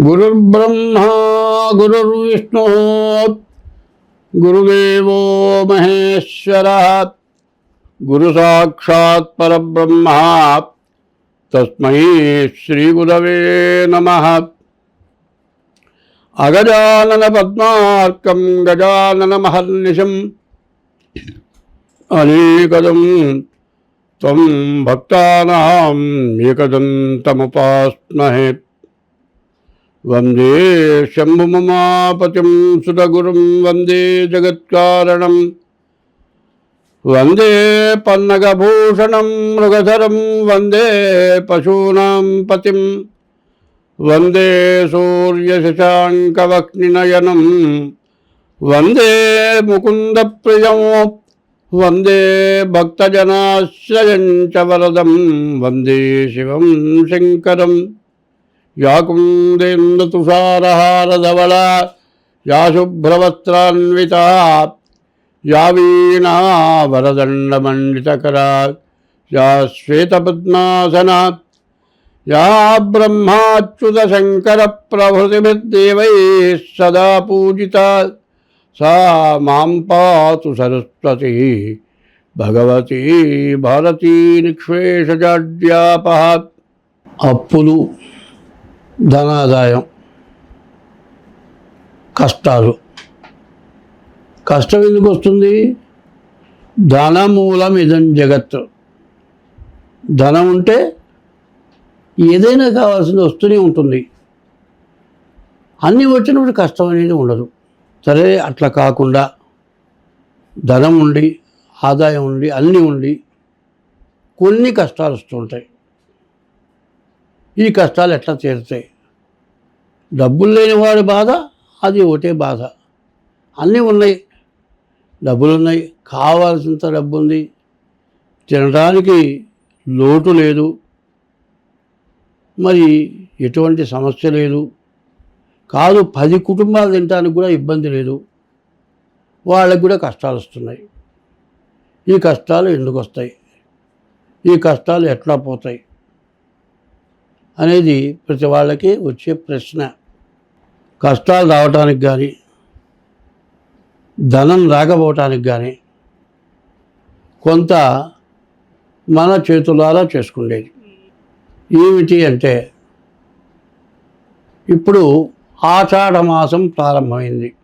गुरुर्ब्रह्मा, गुरुर्विष्णुः, गुरुदेवो महेश्वरः, गुरुसाक्षात् परब्रह्म, तस्मै अगजानन नमः। गजानन गजाननमहर्निशम् अनेकदं त्वं भक्तानाम् एकदन्तमुपास्महे வந்தே சம்புமமாபதிம் சுதகுரும் வந்தே ஜெகத்காரணம். வந்தே பன்னகபூஷணம் மிருகதரம் வந்தே பசூனாம் பதிம். வந்தே சூரியசசாங்கவக்னிநயனம் வந்தே முகுந்தப்பிரியம். வந்தே பக்தஜனாசிரயஞ்ச வரதம். வந்தே சிவம் சங்கரம். या कुन्देन्दुतुषारहारधवला या शुभ्रवस्त्रान्विता या वीणा वरदण्डमण्डितकरा या श्वेतपद्मासना या ब्रह्माच्युतशङ्करप्रभृतिभिर्देवैः सदा पूजिता सा मां पातु सरस्वती భగవతి భారతీ నిక్షేషజాడ్యాపహ అప్పులు ధనాదాయం. కష్టాలు. కష్టం ఎందుకు వస్తుంది? ధనమూలం ఇదం జగత్తు. ధనం ఉంటే ఏదైనా కావాల్సింది వస్తూనే ఉంటుంది. అన్నీ వచ్చినప్పుడు కష్టం అనేది ఉండదు. సరే అట్లా కాకుండా ధనం ఉండి ఆదాయం ఉండి అన్నీ ఉండి కొన్ని కష్టాలు వస్తుంటాయి ఈ కష్టాలు ఎట్లా తీరుతాయి? డబ్బులు లేని వాడి బాధ అది ఒకటే బాధ. అన్నీ ఉన్నాయి. డబ్బులు ఉన్నాయి. కావాల్సినంత డబ్బు ఉంది. తినడానికి లోటు లేదు. మరి ఎటువంటి సమస్య లేదు. కాదు పది కుటుంబాలు తినడానికి కూడా ఇబ్బంది లేదు. వాళ్ళకి కూడా కష్టాలు వస్తున్నాయి. ఈ కష్టాలు ఎందుకు వస్తాయి? ఈ కష్టాలు ఎట్లా పోతాయి? అనేది ప్రతి వాళ్ళకి వచ్చే ప్రశ్న. కష్టాలు రావటానికి కానీ ధనం రాకపోవటానికి కానీ కొంత మన చేతులారా చేసుకునేది. ఏమిటి అంటే ఇప్పుడు ఆషాఢ మాసం ప్రారంభమైంది.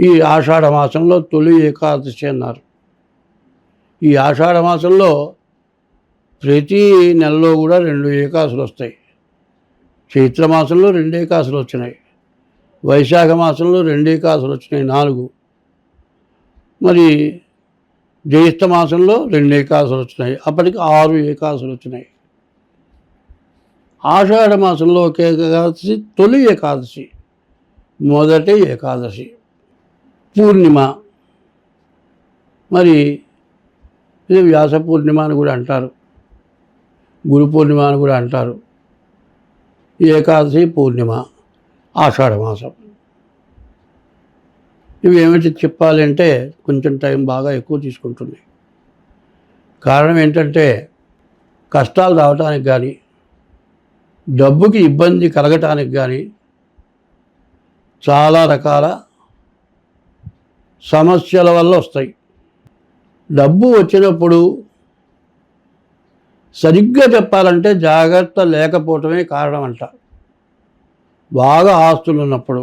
ఈ ఆషాఢ మాసంలో తొలి ఏకాదశి అన్నారు. ఈ ఆషాఢ మాసంలో ప్రతి నెలలో కూడా రెండు ఏకాసులు వస్తాయి. చైత్ర మాసంలో రెండు ఏకాసులు వచ్చినాయి. వైశాఖ మాసంలో రెండు ఏకాసులు వచ్చినాయి నాలుగు. మరి జ్యేష్ఠ మాసంలో రెండు ఏకాసులు వచ్చినాయి. అప్పటికి ఆరు ఏకాసులు వచ్చినాయి. ఆషాఢ మాసంలో ఒక ఏకాదశి తొలి ఏకాదశి మొదటి ఏకాదశి పూర్ణిమ. మరి ఇది వ్యాస పూర్ణిమ అని కూడా అంటారు. గురు పూర్ణిమ అని కూడా అంటారు. ఏకాదశి పూర్ణిమ ఆషాఢమాసం ఇవి ఏమిటి చెప్పాలంటే కొంచెం టైం బాగా ఎక్కువ తీసుకుంటుంది. కారణం ఏంటంటే కష్టాలు రావటానికి కానీ డబ్బుకి ఇబ్బంది కలగటానికి కానీ చాలా రకాల సమస్యల వల్ల వస్తాయి. డబ్బు వచ్చినప్పుడు సరిగ్గా చెప్పాలంటే జాగ్రత్త లేకపోవటమే కారణం అంట బాగా ఆస్తులు ఉన్నప్పుడు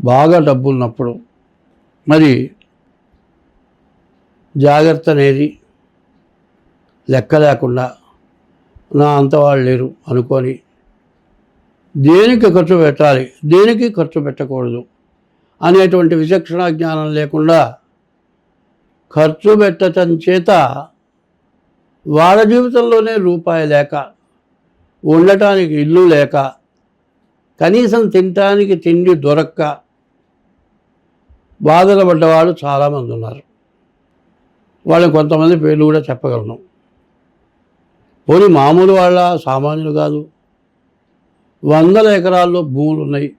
బాగా డబ్బు ఉన్నప్పుడు మరి జాగ్రత్త అనేది లెక్క లేకుండా నా అంత వాళ్ళు లేరు అనుకొని దేనికి ఖర్చు పెట్టాలి దేనికి ఖర్చు పెట్టకూడదు అనేటువంటి విచక్షణ జ్ఞానం లేకుండా ఖర్చు పెట్టడం చేత వాళ్ళ జీవితంలోనే రూపాయి లేక ఉండటానికి ఇల్లు లేక కనీసం తినటానికి తిండి దొరక్క బాధలు పడ్డవాళ్ళు చాలామంది ఉన్నారు. వాళ్ళని కొంతమంది పేర్లు కూడా చెప్పగలను. పోనీ మామూలు వాళ్ళ సామాన్యులు కాదు. వందల ఎకరాల్లో భూములు ఉన్నాయి.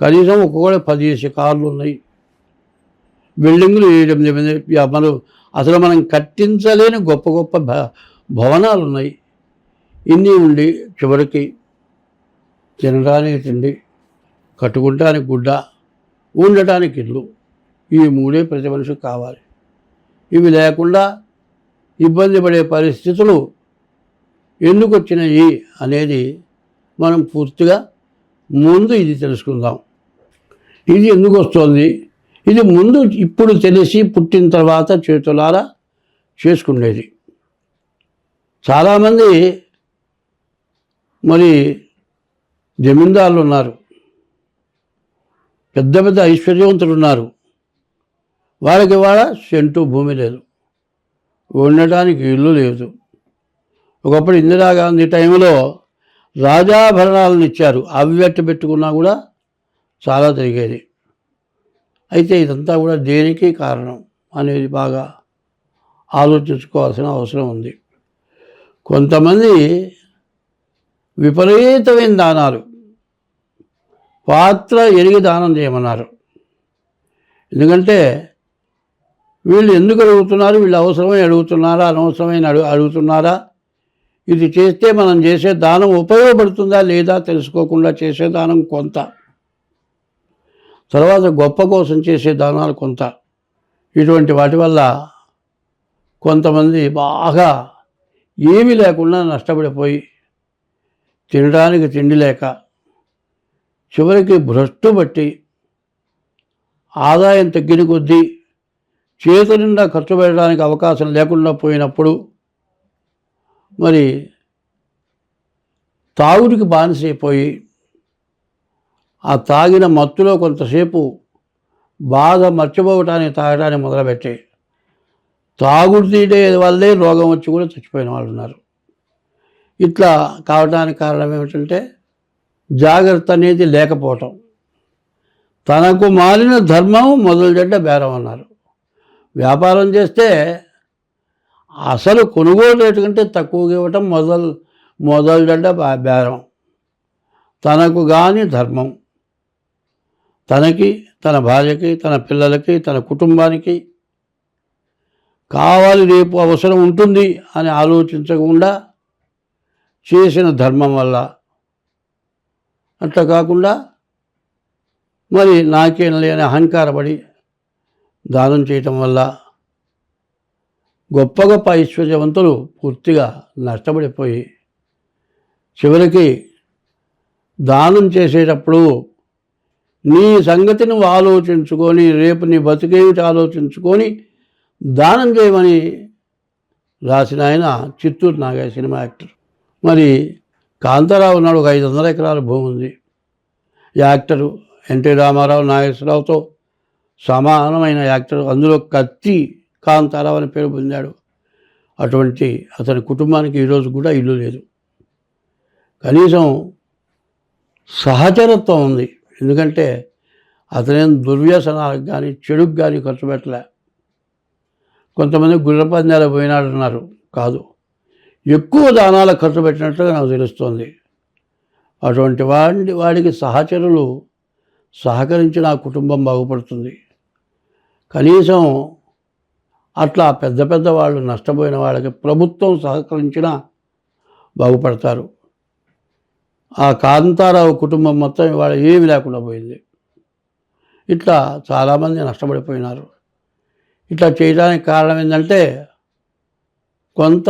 కనీసం ఒక్కొక్కటి పదిహేసి కార్లు ఉన్నాయి. బిల్డింగులు ఎనిమిది మంది మనం అసలు మనం కట్టించలేని గొప్ప గొప్ప భ భవనాలు ఉన్నాయి ఇన్ని ఉండి చివరికి తినడానికి తిండి కట్టుకుంటానికి గుడ్డ ఉండటానికి ఇల్లు. ఈ మూడే ప్రతి మనిషికి కావాలి. ఇవి లేకుండా ఇబ్బంది పడే పరిస్థితులు ఎందుకు వచ్చినాయి అనేది మనం పూర్తిగా ముందు ఇది తెలుసుకుందాం. ఇది ఎందుకు వస్తుంది? ఇది ముందు ఇప్పుడు తెలిసి పుట్టిన తర్వాత చేతులారా చేసుకునేది. చాలామంది మరి జమీందారులు ఉన్నారు. పెద్ద పెద్ద ఐశ్వర్యవంతులు ఉన్నారు వాళ్ళకి వాళ్ళ సెంటు భూమి లేదు. ఉండటానికి ఇల్లు లేదు. ఒకప్పుడు ఇందిరాగాంధీ టైంలో రాజాభరణాలను ఇచ్చారు. అవి పెట్టుకున్నా కూడా చాలా జరిగేది. అయితే ఇదంతా కూడా దేనికి కారణం అనేది బాగా ఆలోచించుకోవాల్సిన అవసరం ఉంది. కొంతమంది విపరీతమైన దానాలు పాత్ర ఎరిగి దానం చేయమన్నారు. ఎందుకంటే వీళ్ళు ఎందుకు అడుగుతున్నారు? వీళ్ళు అవసరమై అడుగుతున్నారా? అనవసరమైన అడుగు అడుగుతున్నారా? ఇది చేస్తే మనం చేసే దానం ఉపయోగపడుతుందా లేదా తెలుసుకోకుండా చేసే దానం కొంత. తర్వాత గొప్ప కోసం చేసే దానాలు కొంత. ఇటువంటి వాటి వల్ల కొంతమంది బాగా ఏమీ లేకుండా నష్టపడిపోయి తినడానికి తిండి లేక చివరికి భ్రష్టు బట్టి ఆదాయం తగ్గిన కొద్దీ చేతి నిండా ఖర్చు పెట్టడానికి అవకాశం లేకుండా పోయినప్పుడు మరి తాగుడికి బానిసైపోయి ఆ తాగిన మత్తులో కొంతసేపు బాధ మర్చిపోవటానికి తాగడానికి మొదలుపెట్టి తాగుడు వల్లే రోగం వచ్చి కూడా చచ్చిపోయిన వాళ్ళు ఉన్నారు. ఇట్లా కావడానికి కారణం ఏమిటంటే జాగ్రత్త అనేది లేకపోవటం. తనకు మారిన ధర్మం మొదలు జడ్డ బేరం అన్నారు. వ్యాపారం చేస్తే అసలు కొనుగోలు రేటు కంటే తక్కువగా ఇవ్వటం మొదలు మొదలు జడ్డ బా- బేరం. తనకు కానీ ధర్మం. తనకి తన భార్యకి తన పిల్లలకి తన కుటుంబానికి కావాలి రేపు అవసరం ఉంటుంది అని ఆలోచించకుండా చేసిన ధర్మం వల్ల. అట్లా కాకుండా మరి నాకేం లేని అహంకారపడి దానం చేయటం వల్ల గొప్ప గొప్ప ఐశ్వర్యవంతులు పూర్తిగా నష్టపడిపోయి చివరికి దానం చేసేటప్పుడు నీ సంగతి నువ్వు ఆలోచించుకొని రేపు నీ బతికేమిటి ఆలోచించుకొని దానం చేయమని రాసిన ఆయన చిత్తూరు నాగయ్య సినిమా యాక్టర్. మరి కాంతారావు ఉన్నాడు ఒక ఐదు వందల ఎకరాల భూమి ఉంది. యాక్టరు ఎన్టీ రామారావు నాగేశ్వరరావుతో సమానమైన యాక్టర్. అందులో కత్తి కాంతారావు అని పేరు పొందాడు. అటువంటి అతని కుటుంబానికి ఈరోజు కూడా ఇల్లు లేదు. కనీసం సహచరత్వం ఉంది. ఎందుకంటే అతనేం దుర్వ్యసనాలకు కానీ చెడుకు కానీ ఖర్చు పెట్టలే. కొంతమంది గుర్ర పందాలు పోయినాడన్నారు. కాదు. ఎక్కువ దానాలకు ఖర్చు పెట్టినట్టుగా నాకు తెలుస్తోంది. అటువంటి వాడి వాడికి సహచరులు సహకరించి నా కుటుంబం బాగుపడుతుంది. కనీసం అట్లా పెద్ద పెద్ద వాళ్ళు నష్టపోయిన వాళ్ళకి ప్రభుత్వం సహకరించినా బాగుపడతారు. ఆ కాంతారావు కుటుంబం మొత్తం ఇవాళ ఏమి లేకుండా పోయింది. ఇట్లా చాలామంది నష్టపడిపోయినారు. ఇట్లా చేయడానికి కారణం ఏంటంటే కొంత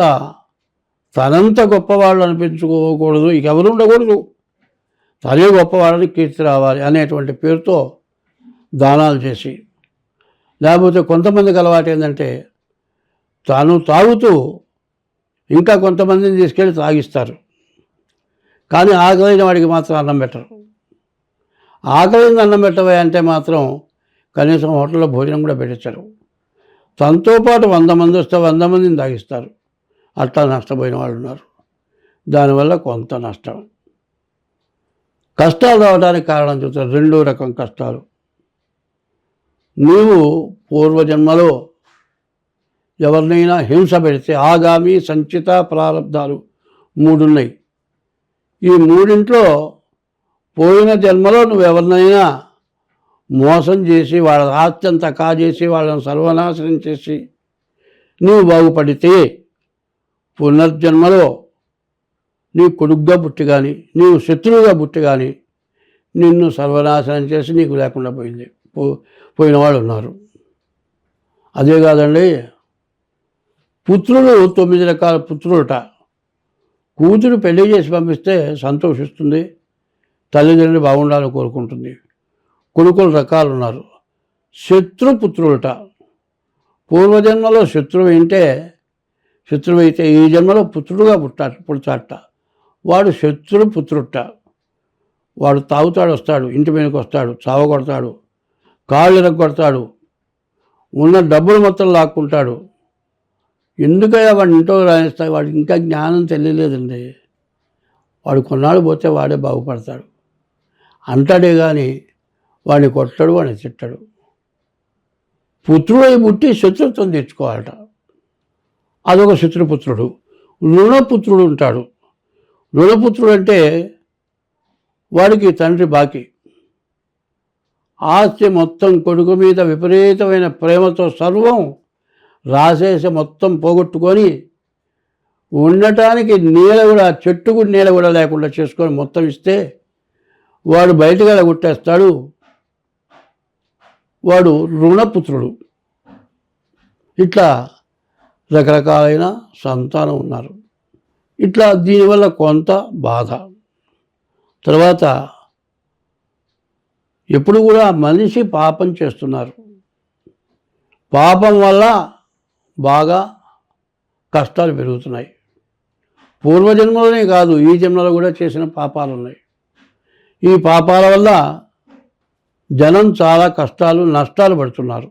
తనంత గొప్పవాళ్ళు అనిపించుకోకూడదు ఇక ఎవరు ఉండకూడదు. తనే గొప్పవాళ్ళని కీర్తి రావాలి అనేటువంటి పేరుతో దానాలు చేసి లేకపోతే కొంతమందికి అలవాటు ఏంటంటే తాను తాగుతూ ఇంకా కొంతమందిని తీసుకెళ్ళి తాగిస్తారు. కానీ ఆకలైన వాడికి మాత్రం అన్నం పెట్టరు. ఆకలింది అన్నం పెట్టవే అంటే మాత్రం కనీసం హోటల్లో భోజనం కూడా పెట్టించరు. తనతో పాటు వంద మంది వస్తే వంద మందిని తాగిస్తారు. అట్లా నష్టపోయిన వాళ్ళు ఉన్నారు. దానివల్ల కొంత నష్టం. కష్టాలు రావడానికి కారణం చూస్తారు రెండో రకం కష్టాలు. నీవు పూర్వజన్మలో ఎవరినైనా హింస పెడితే ఆగామి సంచిత ప్రారంధాలు మూడున్నాయి. ఈ మూడింట్లో పోయిన జన్మలో నువ్వు ఎవరినైనా మోసం చేసి వాళ్ళ ఆత్యంత కాజేసి వాళ్ళని సర్వనాశనం చేసి నువ్వు బాగుపడితే పునర్జన్మలో నీ కొడుగ్గా పుట్టి కానీ నీవు శత్రువుగా పుట్టి కానీ నిన్ను సర్వనాశనం చేసి నీకు లేకుండా పోయింది. పో పోయిన వాళ్ళు ఉన్నారు. అదే కాదండి పుత్రులు తొమ్మిది రకాల పుత్రులట. కూతురు పెళ్ళి చేసి పంపిస్తే సంతోషిస్తుంది తల్లిదండ్రులు బాగుండాలని కోరుకుంటుంది. కొడుకులు రకాలు ఉన్నారు శత్రుపుత్రులట పూర్వజన్మలో శత్రువు ఏంటే శత్రువు అయితే ఈ జన్మలో పుత్రుడుగా పుట్టా పుడతాడట. వాడు శత్రుపుత్రుట వాడు తాగుతాడు వస్తాడు ఇంటి మీదకి వస్తాడు చావగొడతాడు కాళ్ళు ఇరగొడతాడు ఉన్న డబ్బులు మొత్తం లాక్కుంటాడు. ఎందుకయ్యా వాడిని ఇంట్లో రాణిస్తాడు వాడికి ఇంకా జ్ఞానం తెలియలేదండి. వాడు కొన్నాళ్ళు పోతే వాడే బాగుపడతాడు. అంటాడే కానీ వాడిని కొట్టడు వాడిని తిట్టడు. పుత్రుడై పుట్టి శత్రుత్వం తెచ్చుకోవాలట. అదొక శత్రుపుత్రుడు. రుణపుత్రుడు ఉంటాడు. రుణపుత్రుడు అంటే వాడికి తండ్రి బాకీ. ఆస్తి మొత్తం కొడుకు మీద విపరీతమైన ప్రేమతో సర్వం రాసేసి మొత్తం పోగొట్టుకొని ఉండటానికి నీడ కూడా చెట్టుకు నీడ కూడా లేకుండా చేసుకొని మొత్తం ఇస్తే వాడు బయటకు కొట్టేస్తాడు? వాడు రుణపుత్రుడు. ఇట్లా రకరకాలైన సంతానం ఉన్నారు. ఇట్లా దీనివల్ల కొంత బాధ. తర్వాత ఎప్పుడు కూడా మనిషి పాపం చేస్తున్నారు. పాపం వల్ల బాగా కష్టాలు పెరుగుతున్నాయి. పూర్వజన్మలోనే కాదు ఈ జన్మలో కూడా చేసిన పాపాలు ఉన్నాయి. ఈ పాపాల వల్ల జనం చాలా కష్టాలు నష్టాలు పడుతున్నారు.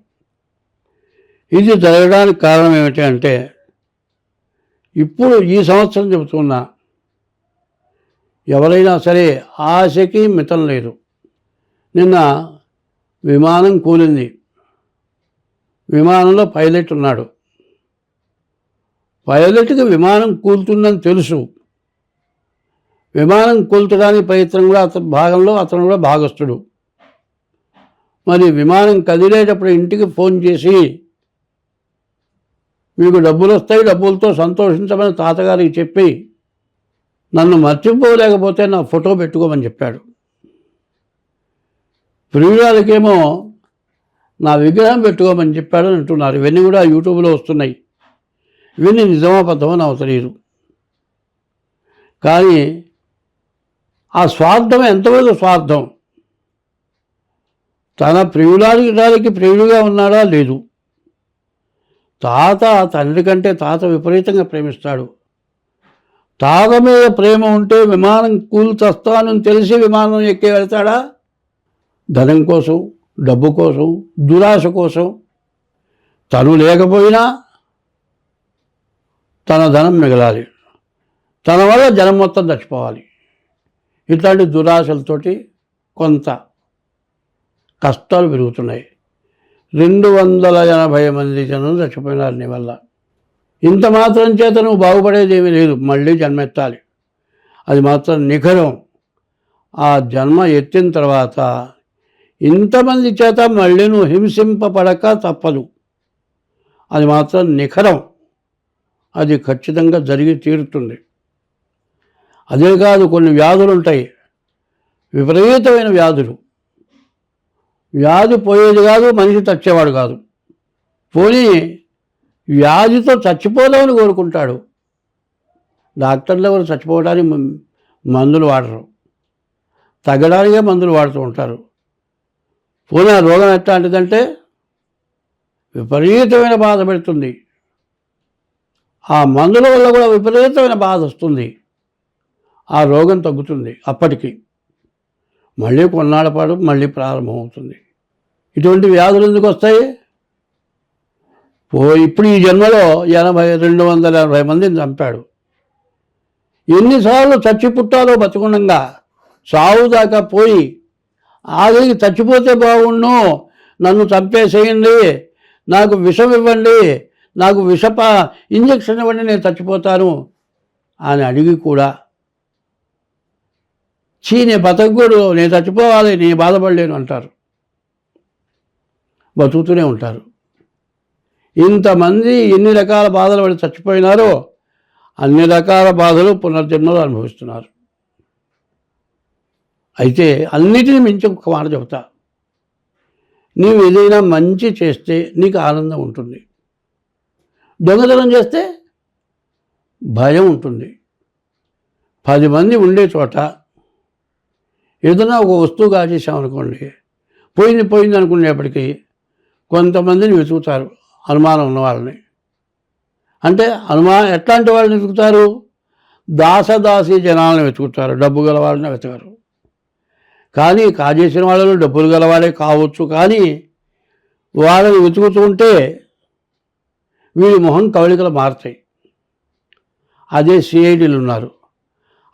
ఇది జరగడానికి కారణం ఏమిటి అంటే ఇప్పుడు ఈ సంవత్సరం చెబుతున్నా ఎవరైనా సరే ఆశకి మితం లేదు. నిన్న విమానం కూలింది. విమానంలో పైలట్ ఉన్నాడు. పైలట్కి విమానం కూలుతుందని తెలుసు. విమానం కూల్చడానికి ప్రయత్నం కూడా అతని భాగంలో అతను కూడా భాగస్థుడు. మరి విమానం కదిలేటప్పుడు ఇంటికి ఫోన్ చేసి మీకు డబ్బులు వస్తాయి డబ్బులతో సంతోషించమని తాతగారికి చెప్పి నన్ను మర్చిపోలేకపోతే నా ఫోటో పెట్టుకోమని చెప్పాడు. ప్రియురాలకేమో నా విగ్రహం పెట్టుకోమని చెప్పాడని అంటున్నారు. ఇవన్నీ కూడా యూట్యూబ్లో వస్తున్నాయి. ఇవన్నీ నిజమా పద్ధమో నాకు తెలియదు కానీ ఆ స్వార్థం ఎంతవరకు స్వార్థం? తన ప్రియులానికి ప్రియుడిగా ఉన్నాడా? లేదు. తాత తండ్రి కంటే తాత విపరీతంగా ప్రేమిస్తాడు. తాత మీద ప్రేమ ఉంటే విమానం కూల్చొస్తానని తెలిసి విమానం ఎక్కి వెళ్తాడా? ధనం కోసం డబ్బు కోసం దురాశ కోసం తను లేకపోయినా తన ధనం మిగలాలి. తన వల్ల జనం మొత్తం చచ్చిపోవాలి. ఇట్లాంటి దురాశలతోటి కొంత కష్టాలు పెరుగుతున్నాయి. రెండు వందల ఎనభై మంది జనం చచ్చిపోయినారు నీ వల్ల. ఇంత మాత్రం చేత నువ్వు బాగుపడేది ఏమీ లేదు. మళ్ళీ జన్మెత్తాలి. అది మాత్రం నిఖరం. ఆ జన్మ ఎత్తిన తర్వాత ఇంతమంది చేత మళ్ళీ నువ్వు హింసింపబడక తప్పదు. అది మాత్రం నిఖరం. అది ఖచ్చితంగా జరిగి తీరుతుంది. అదే కాదు కొన్ని వ్యాధులు ఉంటాయి. విపరీతమైన వ్యాధులు. వ్యాధి పోయేది కాదు మనిషి చచ్చేవాడు కాదు. పోనీ వ్యాధితో చచ్చిపోదామని కోరుకుంటాడు. డాక్టర్లు ఎవరు చచ్చిపోవడానికి మందులు వాడరు. తగ్గడానికే మందులు వాడుతూ ఉంటారు. పోనీ ఆ రోగం ఎట్లాంటిదంటే విపరీతమైన బాధ పెడుతుంది. ఆ మందుల వల్ల కూడా విపరీతమైన బాధ వస్తుంది. ఆ రోగం తగ్గుతుంది అప్పటికి. మళ్ళీ కొన్నాళ్ళ పాటు మళ్ళీ ప్రారంభమవుతుంది. ఇటువంటి వ్యాధులు ఎందుకు వస్తాయి? పో ఇప్పుడు ఈ జన్మలో ఎనభై రెండు వందల ఎనభై మందిని చంపాడు. ఎన్నిసార్లు చచ్చి పుట్టాలో బతుకుండగా సావు దాకా పోయి ఆఖరికి చచ్చిపోతే బాగుండు నన్ను చంపేసేయండి నాకు విషం ఇవ్వండి నాకు విషప ఇంజక్షన్ ఇవ్వండి నేను చచ్చిపోతాను అని అడిగి కూడా చీ నేను బతకూడదు నేను చచ్చిపోవాలి నేను బాధపడలేను అంటారు. బతుకుతూనే ఉంటారు. ఇంతమంది ఎన్ని రకాల బాధలు వాళ్ళు చచ్చిపోయినారో అన్ని రకాల బాధలు పునర్జన్మలు అనుభవిస్తున్నారు. అయితే అన్నిటిని మించి ఒక మాట చెబుతా. నీవు ఏదైనా మంచి చేస్తే నీకు ఆనందం ఉంటుంది. దొంగతనం చేస్తే భయం ఉంటుంది. పది మంది ఉండే చోట ఏదైనా ఒక వస్తువు కాజేసామనుకోండి పోయింది పోయింది అనుకునేప్పటికీ కొంతమందిని వెతుకుతారు అనుమానం ఉన్న వాళ్ళని. అంటే అనుమానం ఎట్లాంటి వాళ్ళని వెతుకుతారు? దాసదాసి జనాలను వెతుకుతారు డబ్బు గల వాళ్ళని వెతకరు. కానీ కాజేసిన వాళ్ళు డబ్బులు గలవాడే కావచ్చు కానీ వాళ్ళని వెతుకుతుంటే వీడి మొహం కవళికలు మారుతాయి. అదే సిఐడీలు ఉన్నారు.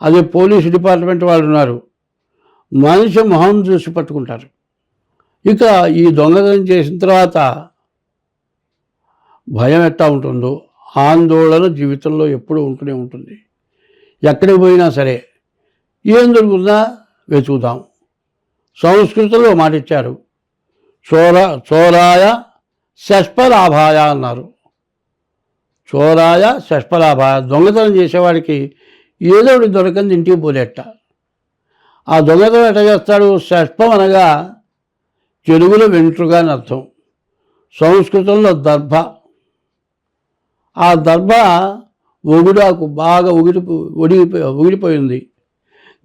అదే పోలీసు డిపార్ట్మెంట్ వాళ్ళు ఉన్నారు. మనిషి మొహం చూసి పట్టుకుంటారు. ఇక ఈ దొంగతనం చేసిన తర్వాత భయం ఎట్టా ఉంటుందో ఆందోళన జీవితంలో ఎప్పుడూ ఉంటూనే ఉంటుంది. ఎక్కడికి పోయినా సరే ఏం దొరుకుతుందా వెతుకుతాం సంస్కృతంలో మాట ఇచ్చారు. చోర చోరాయ షష్పలాభాయ అన్నారు. చోరాయ శష్పలాభ దొంగతనం చేసేవాడికి ఏదో ఒకటి దొరకంది ఇంటికి పోలేట ఆ దొంగతనం ఎట్లా చేస్తాడు? షష్పం అనగా తెలుగులో వెంట్రుగా అని అర్థం. సంస్కృతంలో దర్భ. ఆ దర్భ ఒగుడాకు బాగా ఉగిడి ఒడిగిపోయి ఉగిడిపోయింది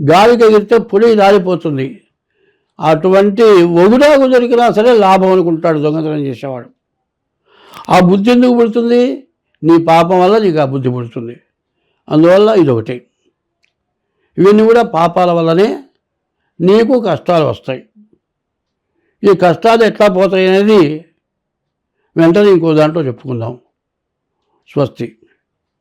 గాలికి ఎగిరితే పొడి రాలిపోతుంది. అటువంటి ఒగుడాకు దొరికినా సరే లాభం అనుకుంటాడు దొంగతనం చేసేవాడు. ఆ బుద్ధి ఎందుకు పుడుతుంది? నీ పాపం వల్ల నీకు ఆ బుద్ధి పుడుతుంది. అందువల్ల ఇదొకటి. ఇవన్నీ కూడా పాపాల వల్లనే నీకు కష్టాలు వస్తాయి. ఈ కష్టాలు ఎట్లా పోతాయి అనేది వెంటనే ఇంకో దాంట్లో చెప్పుకుందాం. స్వస్తి.